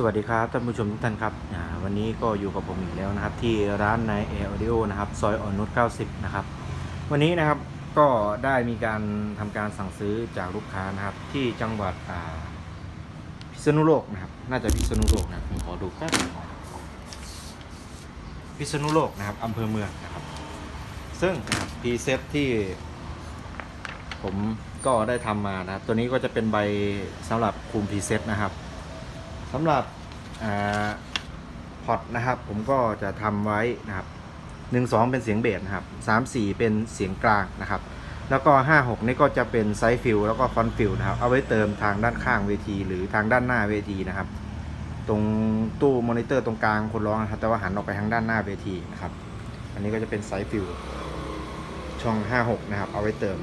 สวัสดีครับท่านผู้ชมทุกท่านครับวันนี้ก็อยู่กับผมอีกแล้วนะครับ ที่ร้านในเอออดิโอนะครับซอยอ่อนนุช90 นะครับ วันนี้นะครับก็ได้มีการทำการสั่งซื้อจากลูกค้านะครับ ที่จังหวัดพิษณุโลกนะครับ น่าจะพิษณุโลกนะผมขอดูแป๊บพิษณุโลกนะครับอำเภอเมืองนะครับ ซึ่งนะครับพรีเซตที่ ผมก็ได้ทำมานะครับ ตัวนี้ก็จะเป็นใบสำหรับคุมพรีเซตนะครับ สำหรับพอตนะครับ ผมก็จะทำไว้นะครับหนึ่งสองเป็นเสียงเบสนะครับสามสี่เป็นเสียงกลางนะครับ แล้วก็ห้าหกนี่ก็จะเป็นไซส์ฟิลแล้วก็ฟอนฟิลนะครับ เอาไว้เติมทางด้านข้างเวที หรือทางด้านหน้าเวทีนะครับ ตรงตู้มอนิเตอร์ตรงกลางคนร้องนะครับแต่ว่าหันออกไปทางด้านหน้าเวทีนะครับ อันนี้ก็จะเป็นไซส์ฟิลช่อง 56 นะครับ เอาไว้เติม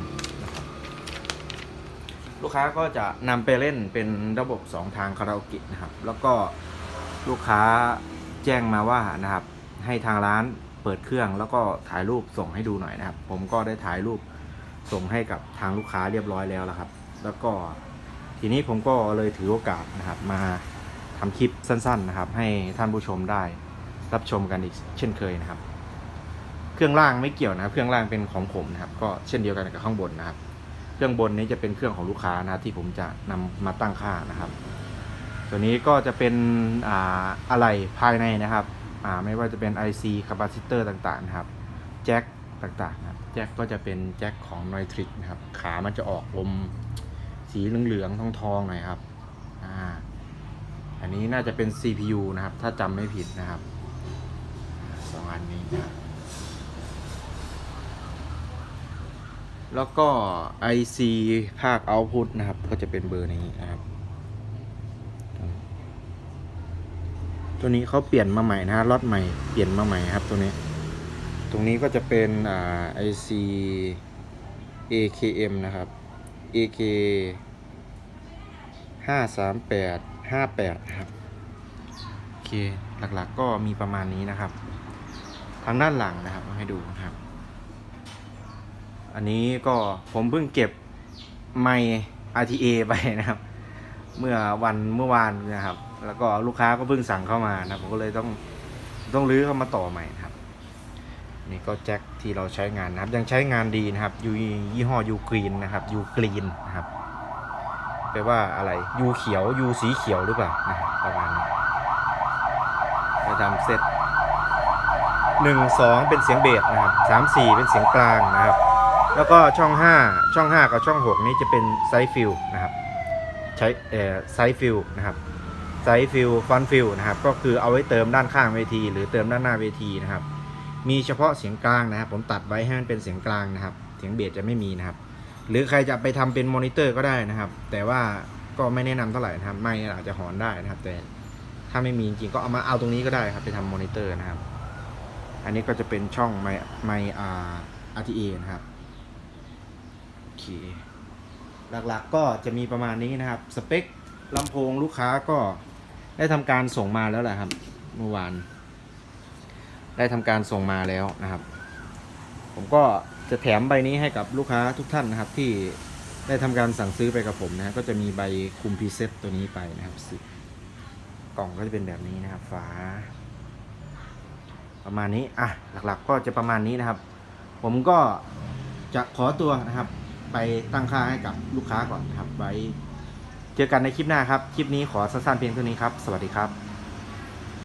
ลูกค้าก็จะนำไปเล่นเป็นระบบ 2 ทางคาราโอเกะนะครับ แล้วก็ลูกค้าแจ้งมาว่านะครับ ให้ทางร้านเปิดเครื่องแล้วก็ถ่ายรูปส่งให้ดูหน่อยนะครับ ผมก็ได้ถ่ายรูปส่งให้กับทางลูกค้าเรียบร้อยแล้วละครับ แล้วก็ทีนี้ผมก็เลยถือโอกาสนะครับ มาทำคลิปสั้น ๆนะครับ ให้ท่านผู้ชมได้รับชมกันอีกเช่นเคยนะครับ เครื่องล่างไม่เกี่ยวนะครับ เครื่องล่างเป็นของผมนะครับ ก็เช่นเดียวกันกับข้างบนนะครับ เครื่องบนนี้จะเป็นเครื่องของลูกค้านะที่ผมจะนำมาตั้งค่านะครับ ตัวนี้ก็จะเป็นอ่าอะไรภายในนะครับอ่าไม่ว่าจะเป็น IC คาปาซิเตอร์ต่างๆนะครับแจ็คต่างๆนะแจ็คก็จะเป็นแจ็คของ n o i t r i c นะครับ ขามันจะออกลมสีเหลืองๆทองๆหน่อยครับอ่าอันนี้น่าจะเป็น CPU นะครับ ถ้าจำไม่ผิดนะครับสองอันนี้นะครับ แล้วก็ IC ภาค Output นะครับ ก็จะเป็นเบอร์นี้นะครับ ตัวนี้เขาเปลี่ยนมาใหม่นะฮะล็อตใหม่เปลี่ยนมาใหม่ครับตัวนี้ ตรงนี้ก็จะเป็นอ่า IC AKM นะครับ AK ห้าสามแปดห้าแปดครับ โอเค หลักๆก็มีประมาณนี้นะครับ ทางด้านหลังนะครับ มาให้ดูนะครับ อันนี้ก็ผมเพิ่งเก็บไมค์ RTA ไปนะครับ เมื่อวันเมื่อวานนะครับ แล้วก็ลูกค้าก็เพิ่งสั่งเข้ามานะผมก็เลยต้องต้องรื้อเข้ามาต่อใหม่นะครับ นี่ก็แจ็คที่เราใช้งานนะครับ ยังใช้งานดีนะครับยูยี่ห้อยูกรีนนะครับยูกรีนนะครับแปลว่าอะไรยูเขียวยูสีเขียวหรือเปล่านะประมาณนี้จะทำเซตหนึ่งสองเป็นเสียงเบสนะครับสามสี่เป็นเสียงกลางนะครับ แล้วก็ช่อง 5 ช่อง 5 กับช่อง 6 นี้จะเป็นไซส์ฟิลนะครับใช้เอ่อไซส์ฟิลนะครับไซส์ฟิลฟอนฟิลนะครับก็คือเอาไว้เติมด้านข้างเวที หรือเติมด้านหน้าเวทีนะครับ มีเฉพาะเสียงกลางนะครับ ผมตัดไว้ให้มันเป็นเสียงกลางนะครับ เสียงเบสจะไม่มีนะครับ หรือใครจะไปทำเป็นมอนิเตอร์ก็ได้นะครับ แต่ว่าก็ไม่แนะนำเท่าไหร่นะครับไม่อาจจะหอนได้นะครับ แต่ถ้าไม่มีจริงก็เอามาเอาตรงนี้ก็ได้ครับไปทำมอนิเตอร์นะครับ อันนี้ก็จะเป็นช่องไมไมอาร์ RTA นะครับ หลักๆก็จะมีประมาณนี้นะครับ สเปคลำโพงลูกค้าก็ได้ทำการส่งมาแล้วแหละครับ เมื่อวาน ได้ทำการส่งมาแล้วนะครับ ผมก็จะแถมใบนี้ให้กับลูกค้าทุกท่านนะครับ ที่ได้ทำการสั่งซื้อไปกับผมนะก็จะมีใบคุมพรีเซตตัวนี้ไปนะครับสิกล่องก็จะเป็นแบบนี้นะครับฝาประมาณนี้ อะ หลักๆ ก็จะประมาณนี้นะครับ ผมก็จะขอตัวนะครับ ไปตั้งค่าให้กับลูกค้าก่อนนะครับไว้ เจอกันในคลิปหน้าครับ คลิปนี้ขอสั้นๆเพียงเท่านี้ครับ สวัสดีครับ